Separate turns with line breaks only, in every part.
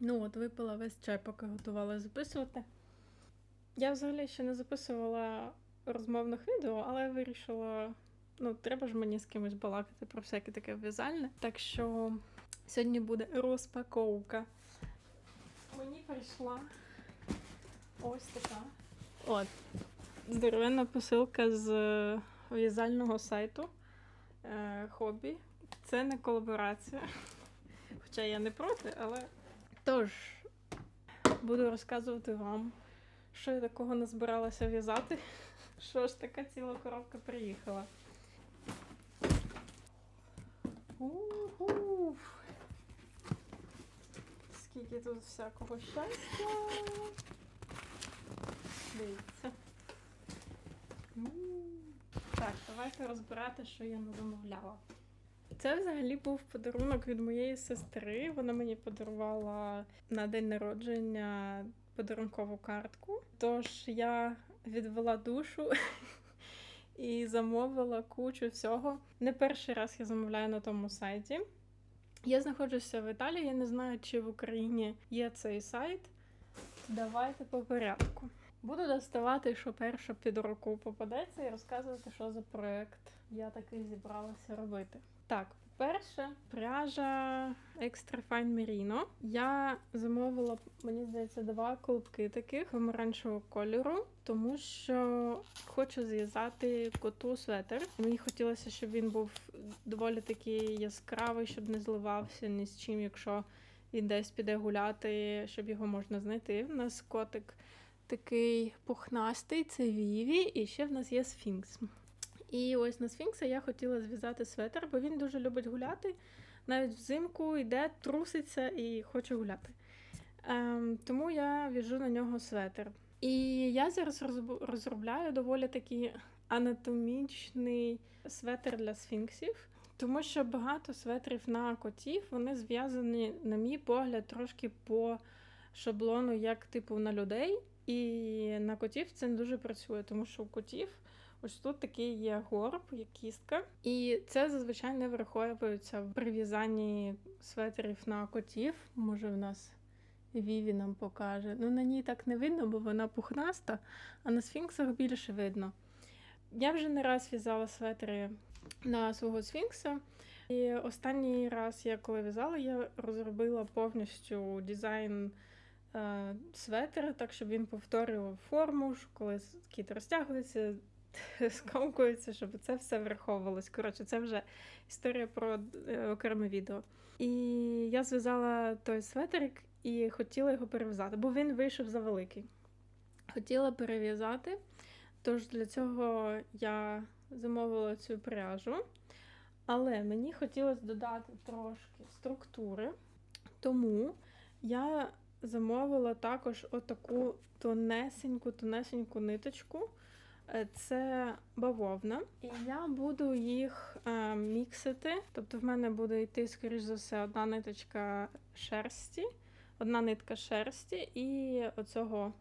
Ну от, випила весь чай, поки готувала записувати. Я взагалі ще не записувала розмовних відео, але вирішила, ну, треба ж мені з кимось балакати про всяке таке в'язальне. Так що сьогодні буде розпаковка. Мені прийшла ось така. От. Здоровенна посилка з е, в'язального сайту е, хобі. Це не колаборація. Хоча я не проти, але. Тож, буду розказувати вам, що я такого не збиралася в'язати. Що ж така ціла коробка приїхала. Уху. Скільки тут всякого щастя. Дивіться. Так, давайте розбирати, що я не замовляла. Це взагалі був подарунок від моєї сестри. Вона мені подарувала на день народження подарункову картку. Тож я відвела душу і замовила кучу всього. Не перший раз я замовляю на тому сайті. Я знаходжуся в Італії, я не знаю, чи в Україні є цей сайт. Давайте по порядку. Буду доставати, що перше під руку попадеться, і розказувати, що за проект я таки зібралася робити. Так, перше, пряжа Extra Fine Merino. Я замовила, мені здається, два колобки таких помаранчевого кольору, тому що хочу зв'язати коту светр. Мені хотілося, щоб він був доволі такий яскравий, щоб не зливався ні з чим, якщо він десь піде гуляти, щоб його можна знайти. У нас котик такий пухнастий, це Віві, і ще в нас є сфінкс. І ось на сфінкса я хотіла зв'язати светр, бо він дуже любить гуляти. Навіть взимку йде, труситься і хоче гуляти. Ем, тому я в'яжу на нього светр. І я зараз розробляю доволі такий анатомічний светр для сфінксів, тому що багато светрів на котів вони зв'язані, на мій погляд, трошки по шаблону, як типу на людей. І на котів це не дуже працює, тому що у котів ось тут такий є горб, є кістка. І це зазвичай не враховується при в'язанні светрів на котів. Може, в нас Віві нам покаже. Ну, на ній так не видно, бо вона пухнаста, а на сфінксах більше видно. Я вже не раз в'язала светри на свого сфінкса. І останній раз, я коли в'язала, я розробила повністю дизайн е, светра, так щоб він повторював форму, коли кіт розтягується, скомкується, щоб це все враховувалось. Коротше, це вже історія про е, окреме відео. І я зв'язала той светрик і хотіла його перев'язати, бо він вийшов завеликий. Хотіла перев'язати, тож для цього я замовила цю пряжу. Але мені хотілося додати трошки структури, тому я замовила також отаку тонесеньку, тонесеньку ниточку. Е, Це бавовна. І я буду їх е, міксити. Тобто в мене буде йти, скоріш за все, одна ниточка шерсті, одна нитка шерсті і оцього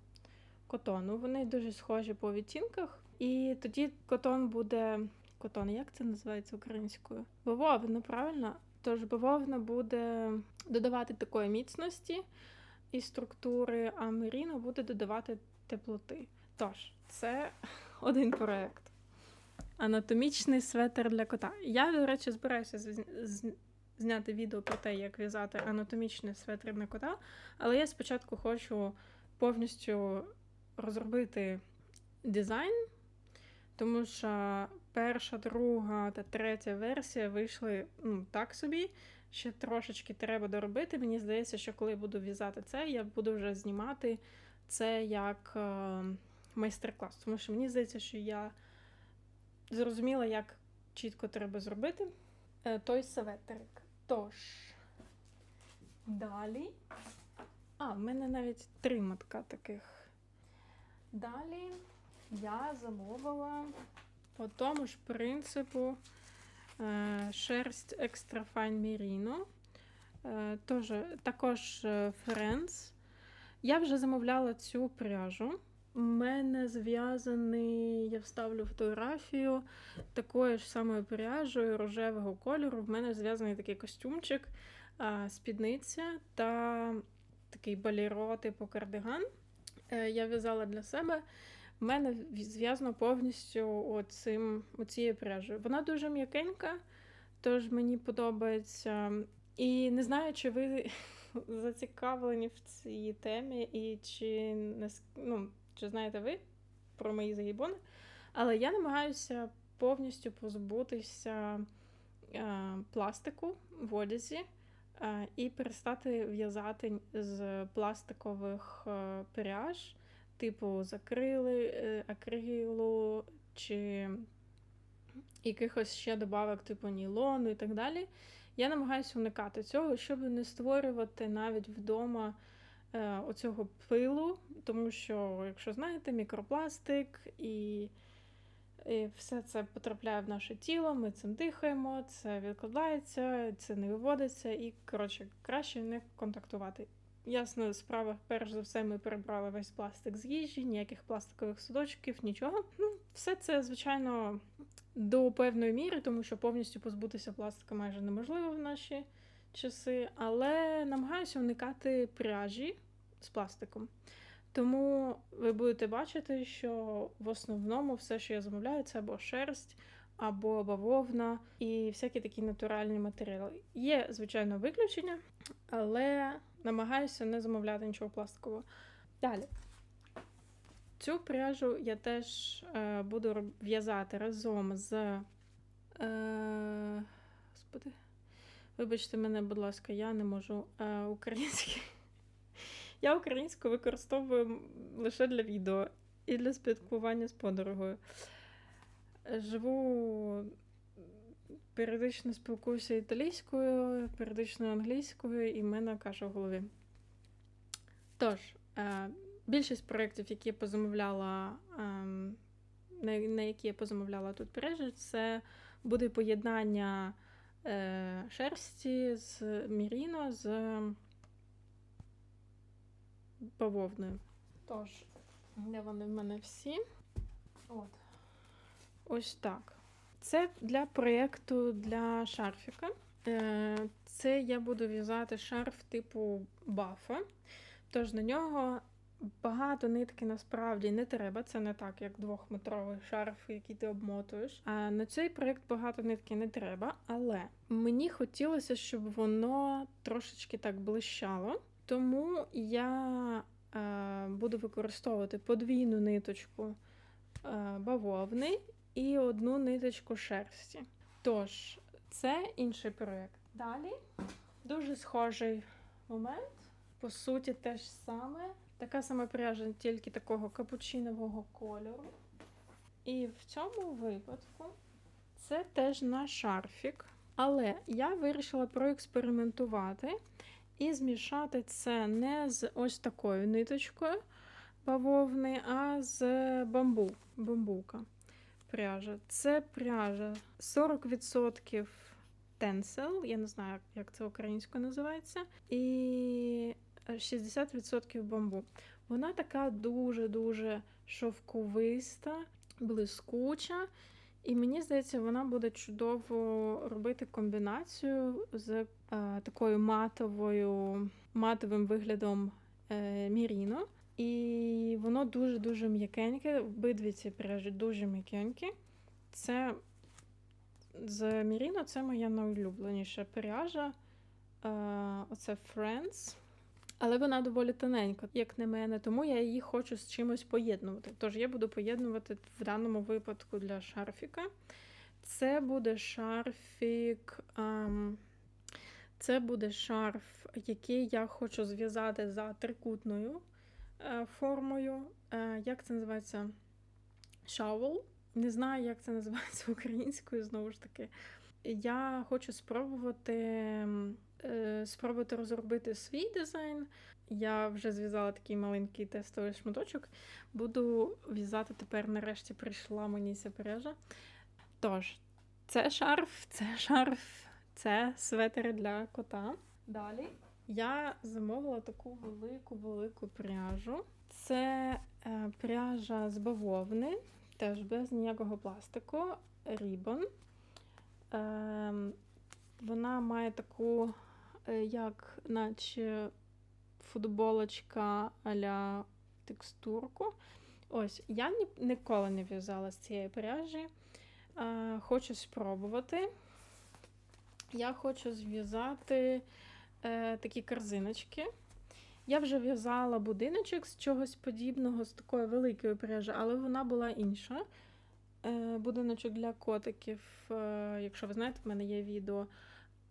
котону. Вони дуже схожі по відтінках. І тоді котон буде. Котон, як це називається українською? Бавовна, правильно? Тож бавовна буде додавати такої міцності і структури, а меріно буде додавати теплоти. Тож, це один проект. Анатомічний светр для кота. Я, до речі, збираюся зняти відео про те, як в'язати анатомічний светр на кота, але я спочатку хочу повністю розробити дизайн, тому що перша, друга та третя версія вийшли ну, так собі. Ще трошечки треба доробити. Мені здається, що коли буду в'язати це, я буду вже знімати це як е, майстер-клас. Тому що мені здається, що я зрозуміла, як чітко треба зробити е, той светрик. Тож, далі. А, в мене навіть три матка таких. Далі я замовила по тому ж принципу е, шерсть Extra Fine Merino. Е, тож, також е, Я вже замовляла цю пряжу. Мене зв'язаний, я вставлю фотографію такою ж самою пряжею рожевого кольору. В мене зв'язаний такий костюмчик, спідниця та такий баліро, типу кардиган. Е, я в'язала для себе. У мене зв'язано повністю оцим, оцією пряжею. Вона дуже м'якенька, тож мені подобається. І не знаю, чи ви зацікавлені в цій темі, і чи ну, чи знаєте ви про мої загибони. Але я намагаюся повністю позбутися е, пластику в одязі е, і перестати в'язати з пластикових е, пряж, типу з акрили, е, акрилу чи якихось ще добавок, типу нілону і так далі. Я намагаюся уникати цього, щоб не створювати навіть вдома оцього пилу, тому що, якщо знаєте, мікропластик і, і все це потрапляє в наше тіло, ми цим дихаємо, це відкладається, це не виводиться, і коротше, краще не контактувати. Ясно, справа, перш за все, ми перебрали весь пластик з їжі, ніяких пластикових судочків, нічого. Ну, все це, звичайно, до певної міри, тому що повністю позбутися пластика майже неможливо в наші часи, але намагаюся уникати пряжі з пластиком. Тому ви будете бачити, що в основному все, що я замовляю, це або шерсть, або бавовна і всякі такі натуральні матеріали. Є, звичайно, виключення, але намагаюся не замовляти нічого пластикового. Далі. Цю пряжу я теж е, буду в'язати разом з. Е, господи, вибачте мене, будь ласка, я не можу е, українське. Я українську використовую лише для відео і для спілкування з подругою. Живу періодично спілкуюся італійською, періодично англійською, і в мене каша в голові. Тож, е, більшість проєктів, які я позамовляла, ем, на, які я позамовляла тут пряжі, це буде поєднання е, шерсті з міріно з бавовною. Тож, де вони в мене всі? От. Ось так. Це для проєкту для шарфіка. Е, Це я буду в'язати шарф типу бафа. Тож на нього багато нитки насправді не треба. Це не так, як двохметровий шарф, який ти обмотуєш. А на цей проєкт багато нитки не треба. Але мені хотілося, щоб воно трошечки так блищало. Тому я е, буду використовувати подвійну ниточку е, бавовни і одну ниточку шерсті. Тож, це інший проєкт. Далі дуже схожий момент. По суті, те ж саме. Така сама пряжа, тільки такого капучинового кольору. І в цьому випадку це теж на шарфік. Але я вирішила проекспериментувати і змішати це не з ось такою ниточкою бавовни, а з бамбу, бамбука пряжа. Це пряжа 40% тенсел, я не знаю, як це українською називається, і 60% бамбу. Вона така дуже-дуже шовковиста, блискуча. І мені здається, вона буде чудово робити комбінацію з е, такою матовою, матовим виглядом е, Міріно. І воно дуже-дуже м'якеньке. Обидві ці пряжі дуже м'якенькі. Це з Міріно це моя найулюбленіша пряжа. Е, оце Friends. Але вона доволі тоненька, як на мене, тому я її хочу з чимось поєднувати. Тож я буду поєднувати в даному випадку для шарфіка. Це буде шарфік. Ем, це буде шарф, який я хочу зв'язати за трикутною е, формою. Е, як це називається? Шаул. Не знаю, як це називається українською, знову ж таки. Я хочу спробувати е, спробувати розробити свій дизайн. Я вже зв'язала такий маленький тестовий шматочок. Буду в'язати тепер, нарешті, прийшла мені ця пряжа. Тож, це шарф, це шарф, це светери для кота. Далі я замовила таку велику-велику пряжу. Це е, пряжа з бавовни, теж без ніякого пластику, рібон. Е, вона має таку, е, як наче футболочка а-ля текстурку. Ось, я ні, ніколи не в'язала з цієї пряжі. А, хочу спробувати. Я хочу зв'язати е, такі корзиночки. Я вже в'язала будиночок з чогось подібного, з такої великої пряжі, але вона була інша. Е, будиночок для котиків, е, якщо ви знаєте, в мене є відео.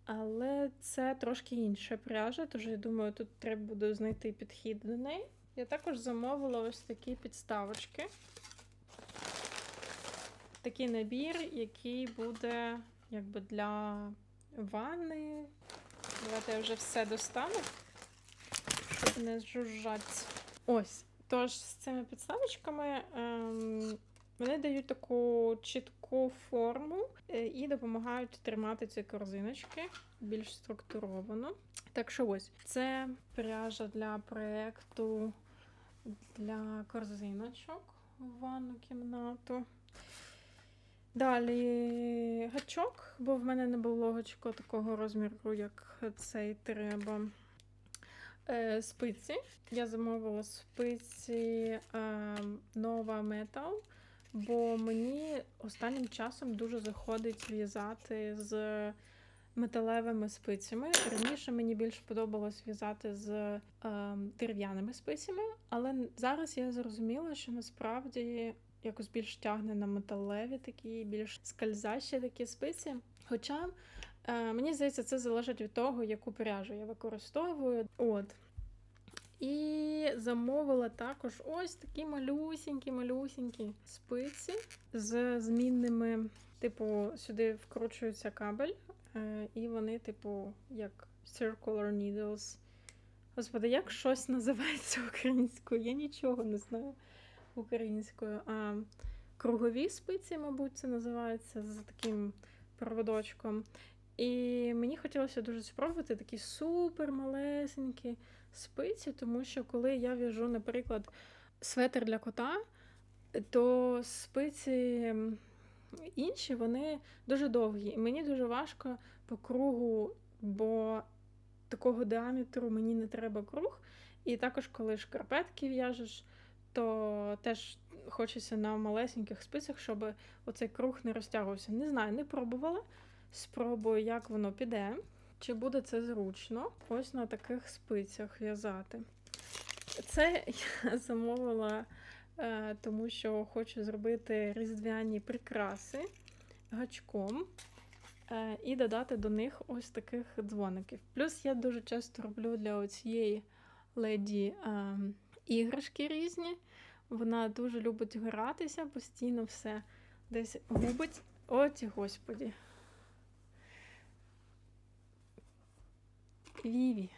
Але це трошки інша пряжа, тож я думаю, тут треба буде знайти підхід до неї. Я також замовила ось такі підставочки. Такий набір, який буде якби для ванни. Давайте я вже все достану, щоб не жужжать. Ось. Тож з цими підставочками ем, вони дають таку чітку форму е, і допомагають тримати ці корзиночки більш структуровано. Так що ось це пряжа для проєкту для корзиночок в ванну кімнату. Далі гачок, бо в мене не було гачка такого розміру, як цей треба. Е, спиці. Я замовила спиці е, Nova Metal, бо мені останнім часом дуже заходить в'язати з металевими спицями. Раніше мені більше подобалось в'язати з е, дерев'яними спицями, але зараз я зрозуміла, що насправді якось більш тягне на металеві такі, більш скользящі такі спиці. Хоча е, мені здається, це залежить від того, яку пряжу я використовую. От. І замовила також ось такі малюсінькі-малюсінькі спиці з змінними, типу, сюди вкручується кабель, е, і вони, типу, як circular needles. Господи, як щось називається українською? Я нічого не знаю українською. А кругові спиці, мабуть, це називається з таким проводочком. І мені хотілося дуже спробувати такі супер малесенькі спиці, тому що коли я в'яжу, наприклад, светр для кота, то спиці інші вони дуже довгі. І мені дуже важко по кругу, бо такого діаметру мені не треба круг. І також, коли шкарпетки в'яжеш, то теж хочеться на малесеньких спицях, щоб оцей круг не розтягувався. Не знаю, не пробувала. Спробую, як воно піде. Чи буде це зручно? Ось на таких спицях в'язати. Це я замовила, е, тому що хочу зробити різдвяні прикраси гачком е, і додати до них ось таких дзвоників. Плюс я дуже часто роблю для оцієї леді е, іграшки різні. Вона дуже любить гратися, постійно все десь губить. От, господі. Віві,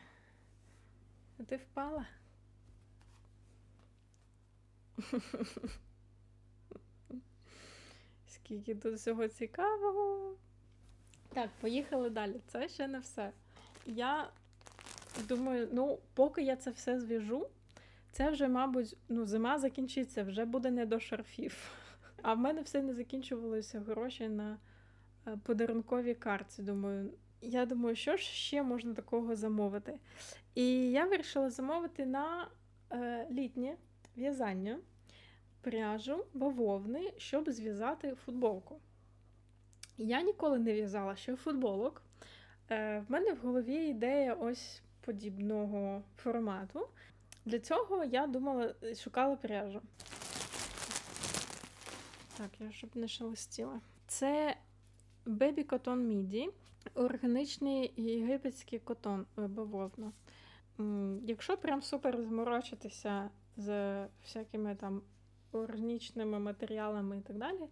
а ти впала? Скільки тут всього цікавого. Так, поїхали далі. Це ще не все. Я думаю, ну, поки я це все зв'яжу, це вже, мабуть, ну, зима закінчиться, вже буде не до шарфів. А в мене все не закінчувалося гроші на е, подарункові карті. Думаю, я думаю, що ж ще можна такого замовити. І я вирішила замовити на е, літнє в'язання пряжу бавовни, щоб зв'язати футболку. Я ніколи не в'язала ще футболок. Е, В мене в голові ідея ось подібного формату. Для цього я думала, шукала пряжу. Так, я щоб не шелестіла. Це Baby Cotton Midi, органічний єгипетський котон бавовна. Якщо прям супер зморочитися з всякими там органічними матеріалами і так далі,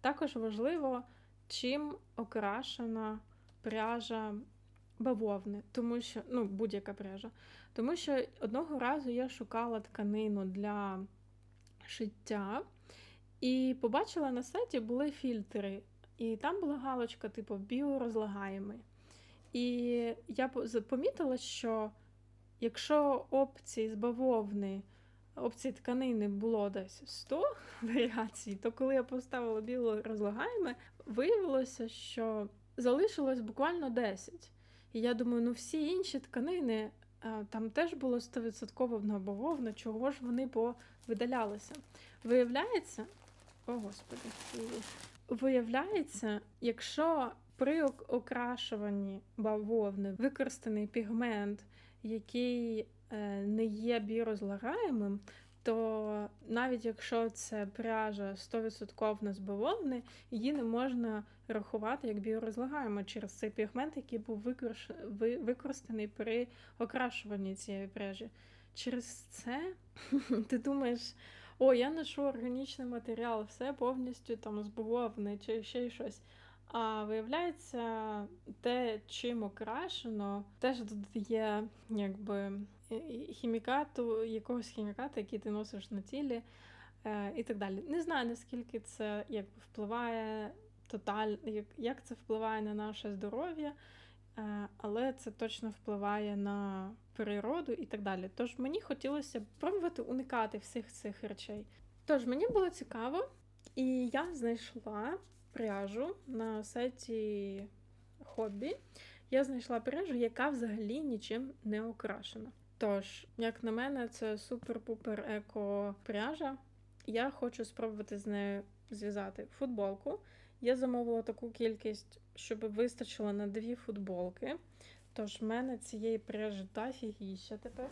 також важливо, чим окрашена пряжа бавовни, тому що, ну, будь-яка пряжа. Тому що одного разу я шукала тканину для шиття і побачила на сайті були фільтри. І там була галочка, типу, біорозлагаємий. І я помітила, що якщо опції з бавовни, опції тканини було десь 100 варіацій, то коли я поставила біорозлагаєме, виявилося, що залишилось буквально 10. І я думаю, ну всі інші тканини там теж було 100% бавовна, чого ж вони повидалялися. Виявляється, о господи, виявляється, якщо при окрашуванні бавовни використаний пігмент, який е, не є біорозлагаємим, то навіть якщо це пряжа 100% не з бавовни, її не можна рахувати як біорозлагаємо через цей пігмент, який був використаний при окрашуванні цієї пряжі. Через це ти думаєш, о, я ношу органічний матеріал, все повністю там з бавовни чи ще й щось. А виявляється, те, чим окрашено, теж додає якби хімікату, якогось хіміката, який ти носиш на тілі, е, і так далі. Не знаю, наскільки це якби впливає тоталь, як, як це впливає на наше здоров'я, але це точно впливає на природу і так далі. Тож мені хотілося пробувати уникати всіх цих речей. Тож мені було цікаво, і я знайшла пряжу на сайті хобі. Я знайшла пряжу, яка взагалі нічим не окрашена. Тож, як на мене, це супер-пупер еко пряжа. Я хочу спробувати з нею зв'язати футболку. Я замовила таку кількість, щоб вистачило на дві футболки. Тож в мене цієї пряжі дофігіща тепер.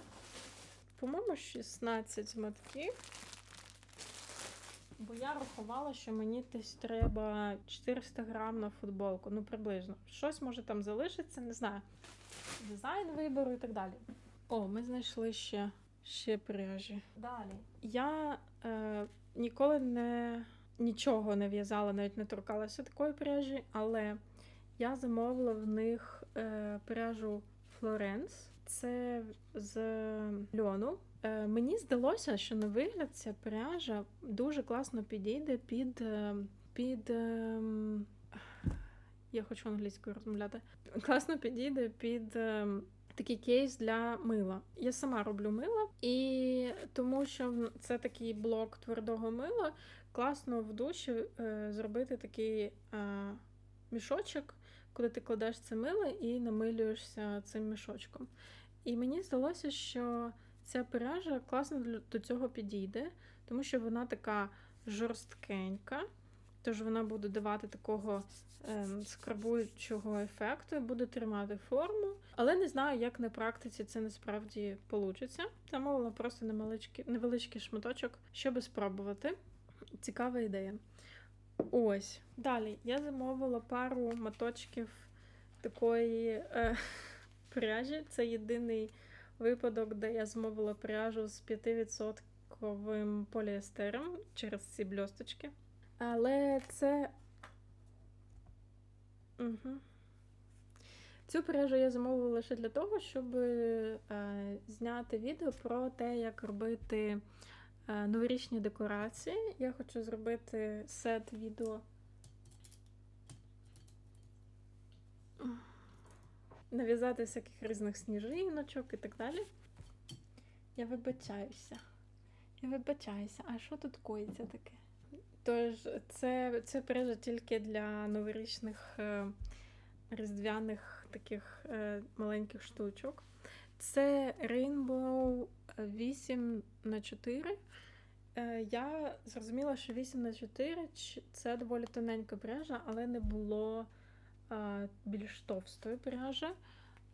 По-моєму, 16 мотків. Бо я рахувала, що мені десь треба 400 грам на футболку, ну приблизно. Щось може там залишиться, не знаю. Дизайн вибору і так далі. О, ми знайшли ще, ще пряжі. Далі. Я е, ніколи не нічого не в'язала, навіть не торкалася такої пряжі, але я замовила в них е, пряжу Флоренс. Це з льону. Е, мені здалося, що на вигляд ця пряжа дуже класно підійде під. е, під ем, я хочу англійською розмовляти. Класно підійде під ем, такий кейс для мила. Я сама роблю мило, і тому що це такий блок твердого мила, класно в душі е, зробити такий е, мішочок, коли ти кладеш це мило і намилюєшся цим мішочком. І мені здалося, що ця пряжа класно до цього підійде, тому що вона така жорсткенька, тож вона буде давати такого ем, скрабуючого ефекту буде тримати форму. Але не знаю, як на практиці це насправді вийде. Замовила просто невеличкий, шматочок, щоб спробувати. Цікава ідея. Ось. Далі я замовила пару моточків такої е, пряжі. Це єдиний випадок, де я замовила пряжу з 5% поліестером через ці бльосточки. Але це. Угу. Цю пряжу я замовила лише для того, щоб е, зняти відео про те, як робити е, новорічні декорації. Я хочу зробити сет відео. Нав'язати всяких різних сніжиночок і так далі. Я вибачаюся. Я вибачаюся, а що тут коїться таке? Тож, це, це пряжа тільки для новорічних е, різдвяних таких е, маленьких штучок. Це Rainbow 8 на 4 Е, Я зрозуміла, що 8 на 4 це доволі тоненька пряжа, але не було більш товстої пряжі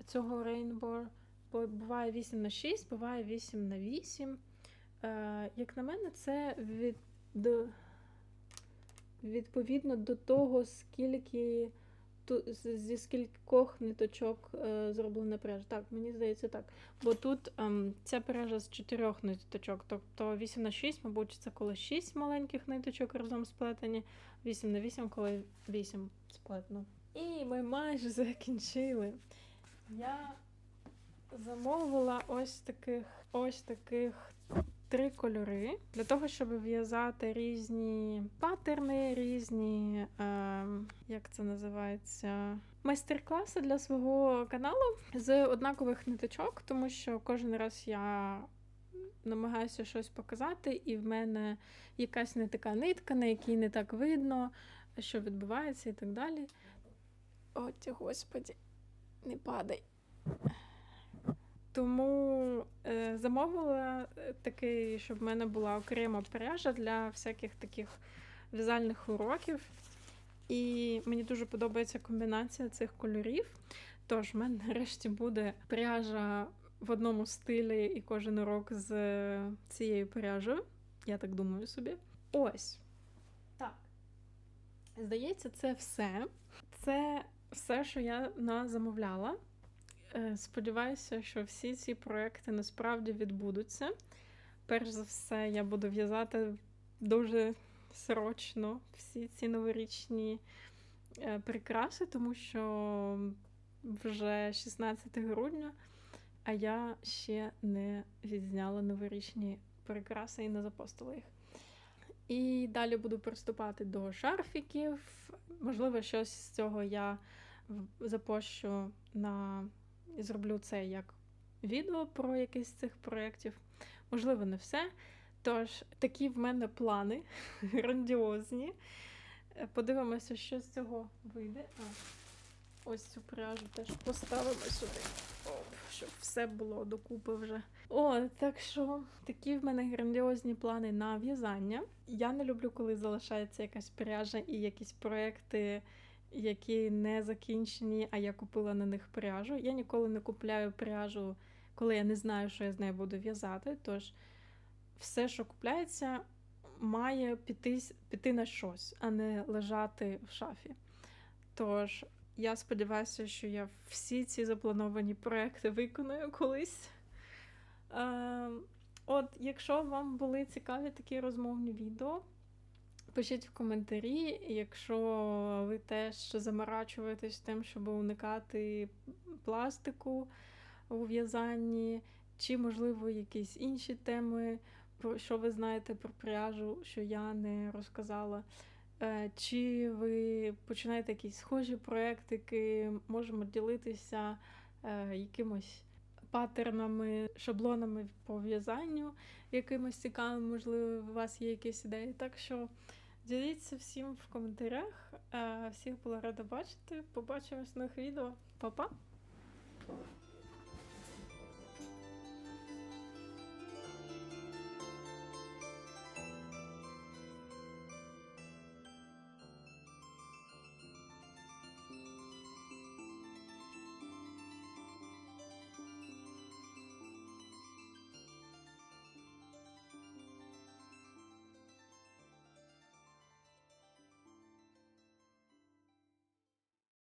цього Rainbow. Буває 8 на 6, буває 8 на 8. Е, Як на мене, це від, відповідно до того, скільки зі скількох ниточок е, зроблена пряжа. Так, мені здається так. Бо тут ем, ця пряжа з чотирьох ниточок, тобто 8 на 6, мабуть, це коли 6 маленьких ниточок разом сплетені, 8 на 8, коли 8 сплетено. І ми майже закінчили. Я замовила ось таких ось таких три кольори для того, щоб в'язати різні паттерни, різні, ем, як це називається, майстер-класи для свого каналу з однакових ниточок, тому що кожен раз я намагаюся щось показати, і в мене якась не така нитка, на якій не так видно, що відбувається і так далі. От, господі, не падай. Тому е, замовила такий, щоб в мене була окрема пряжа для всяких таких в'язальних уроків. І мені дуже подобається комбінація цих кольорів. Тож, в мене нарешті буде пряжа в одному стилі і кожен урок з цією пряжею. Я так думаю собі. Ось. Так. Здається, це все. Це все, що я замовляла. Е, Сподіваюся, що всі ці проекти насправді відбудуться. Перш за все, я буду в'язати дуже срочно всі ці новорічні е, прикраси, тому що вже 16 грудня, а я ще не відзняла новорічні прикраси і не запостила їх. І далі буду приступати до шарфіків. Можливо, щось з цього я запощу на і зроблю це як відео про якийсь з цих проєктів. Можливо, не все. Тож, такі в мене плани грандіозні. Е, Подивимося, що з цього вийде. А, ось цю пряжу теж поставимо сюди, Оп, щоб все було докупи вже. О, так що такі в мене грандіозні плани на в'язання. Я не люблю, коли залишається якась пряжа і якісь проекти, які не закінчені, а я купила на них пряжу. Я ніколи не купляю пряжу, коли я не знаю, що я з нею буду в'язати. Тож все, що купляється, має піти, піти на щось, а не лежати в шафі. Тож я сподіваюся, що я всі ці заплановані проекти виконую колись. Е, от, якщо вам були цікаві такі розмовні відео, пишіть в коментарі, якщо ви теж заморачуєтесь тим, щоб уникати пластику у в'язанні, чи, можливо, якісь інші теми, про що ви знаєте про пряжу, що я не розказала. Е, Чи ви починаєте якісь схожі проектики, можемо ділитися е, якимось паттернами, шаблонами по в'язанню, якимось цікавим, можливо, у вас є якісь ідеї. Так що діліться всім в коментарях. Е, Всіх була рада бачити. Побачимось в нових відео. Па-па!